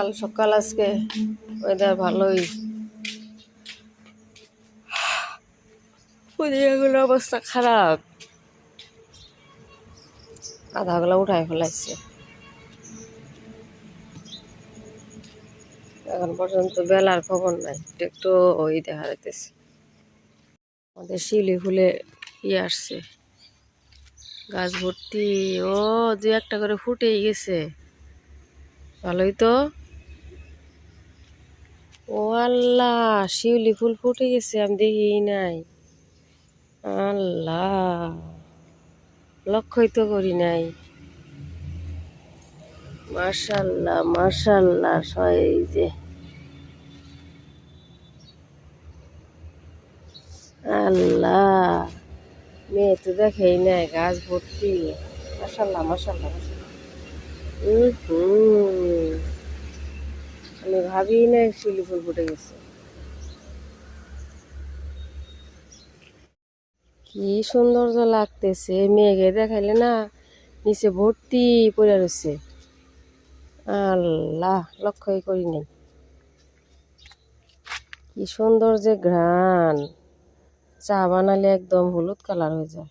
সকাল সকাল আজকে ওয়েদার ভালোই। পুদিয়াগুলো অবস্থা খারাপ। আধাগুলো উঠাই ফেলাইছে। এখন পর্যন্ত বেলার খবর নাই একটু ওই দেখা যাইতেছে। আমাদের শিলি ফুলে ই আসছে। গাছ ভর্তি, ও দু একটা করে ফুটেই গেছে। ভালোই তো। ও আল্লাহ, শিউলি ফুল ফুটে গেছে, আমি দেখি নাই। আল্লাহ, লক্ষ্যই তো করি নাই। মার্শাল্লাহ মার্শাল্লাহ এই যে। আল্লাহ, মেয়ে তো দেখেই নাই, গাছ ভর্তি। মার্শাল্লাহ মার্শাল্লাহ হুম হুম আমি ভাবি না শিউলি ফুল ফুটে গেছে। কি সৌন্দর্য লাগতেছে, মেঘে দেখাইলে না নিচে ভর্তি পড়ে রয়েছে আল্লাহ, লক্ষ্যই করি নাই। কি সুন্দর যে ঘ্রাণ। চা বানালে একদম হলুদ কালার হয়ে যায়।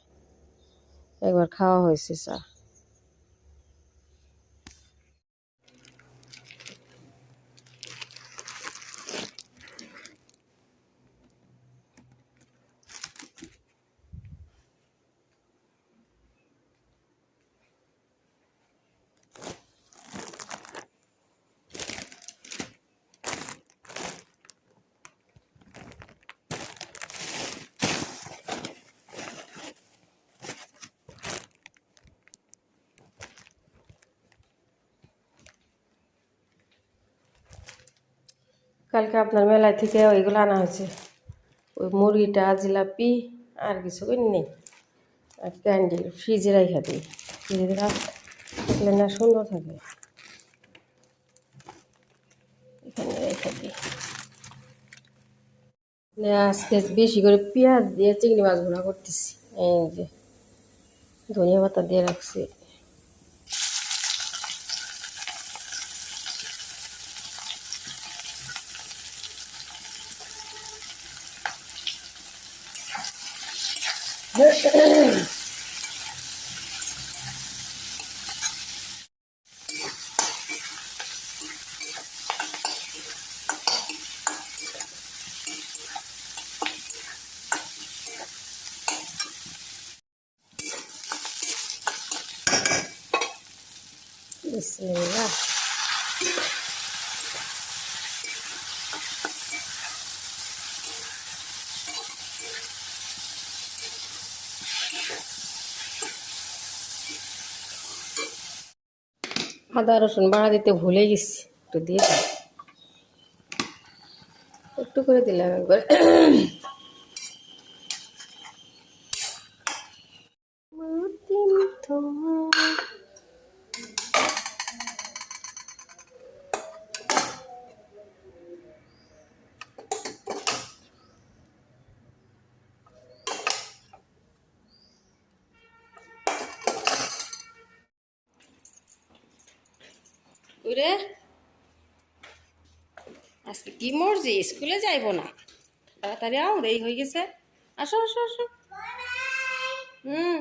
একবার খাওয়া হয়েছে চা। কালকে আপনার মেলায় থেকে ওইগুলো আনা হয়েছে। ওই মুরগিটা, জিলাপি আর কিছু নেই। আর ক্যান্ডি ফ্রিজে রাখা দিই। ফ্রিজে রাখলে না সুন্দর থাকে। এখানে দিই। আজকে বেশি করে পেঁয়াজ দিয়ে চিংড়ি মাছ ভুনা করতেছি। এই যে ধনিয়া পাতা দিয়ে রাখছি। Bismillah. আদা রসুন বাড়া দিতে ভুলে গেছি। একটু দিয়ে একটু করে দিলাম একবার দিন তোমার উরে আজকে কি মরজি? স্কুলে যাইব না। তাড়াতাড়ি আও, দেরি হয়ে গেছে। আসো আসো আসো। হুম।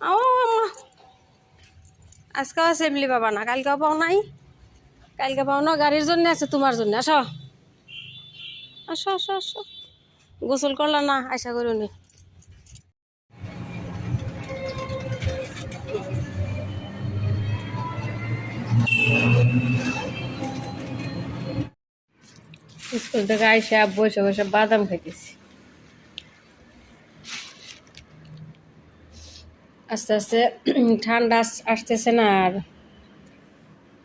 আও, আম্মা। আজকেও অ্যাসেম্বলি পাবা না, কালকেও পাও নাই। কালকে পাও না, গাড়ির জন্য আছে, তোমার জন্য। আসো। আসো আসো আসো। গোসল করলা না, আশা করো স্কুল থেকে আইসে বসে বসে বাদাম খাইতেছি। আস্তে আস্তে ঠান্ডা আসতেছে না আর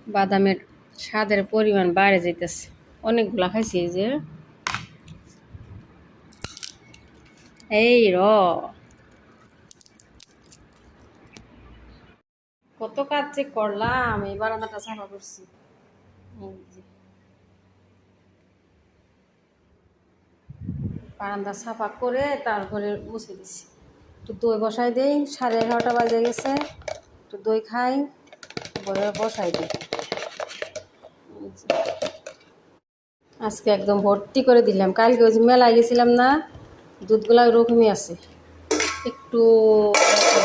বাদামের স্বাদের পরিমাণ বাইরে যাইতেছে। অনেকগুলা খাইছি যে। এই র। কত কাজ যে করলাম এই বারান্দাটা সাফা করছি। বারান্দা সাফা করে তারপরে মুছে দিছি। তো দই বসাই দেই, সাড়ে এগারোটা বাজে গেছে। একটু দই খাই বসাই দিই। আজকে একদম ভর্তি করে দিলাম। কালকে ওই যে মেলায় গেছিলাম না দুধগুলা ওরকমই আছে। একটু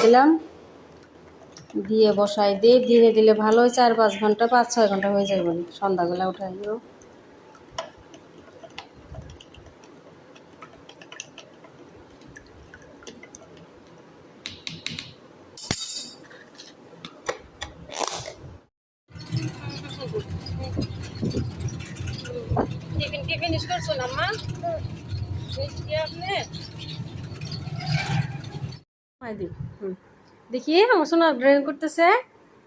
দিলাম। দিয়ে বসাই দিই দিনে দিলে ভালো হয় চার পাঁচ ঘণ্টা পাঁচ ছয় ঘণ্টা হয়ে যায় বলে। সন্ধ্যাবেলা উঠাই দিও টিফিন কি ফিনিশ করছ না মা? আপনি? হুম। দেখি, আমার সোনা ড্রয়িং করতেছে।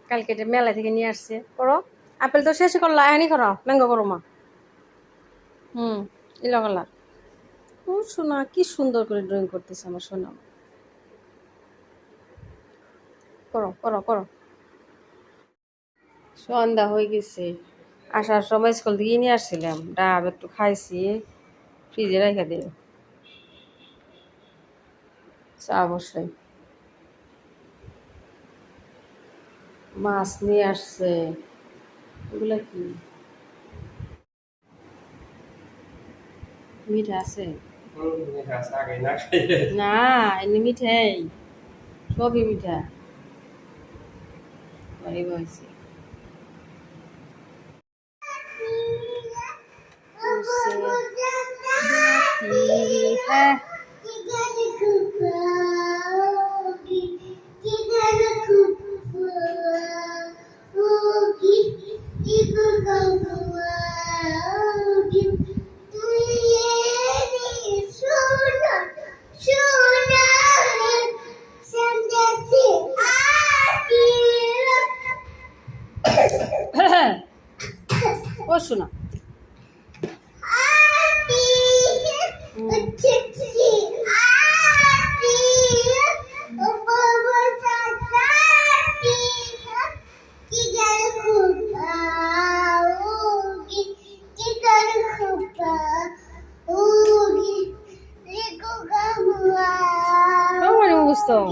কালকে এটা মেলা থেকে নিয়ে আসছে। করো। আপেল তো শেষ করল আয়নি করো, ম্যাঙ্গো করো মা। হুম, ইলো কালার। ও সোনা, কি সুন্দর করে ড্রয়িং করতেছে আমার সোনা। করো করো করো। সন্ধ্যা হয়ে গেছে। আসার সময় স্কুল থেকে নিয়ে আসছিলাম। ডাব একটু খাইছি ফ্রিজে রেখে দিও চা বসাই। মাছ নিয়ে আসছে। এগুলো কি? মিঠা আছে? না এমনি মিঠাই। সবই মিঠা। বসে 送。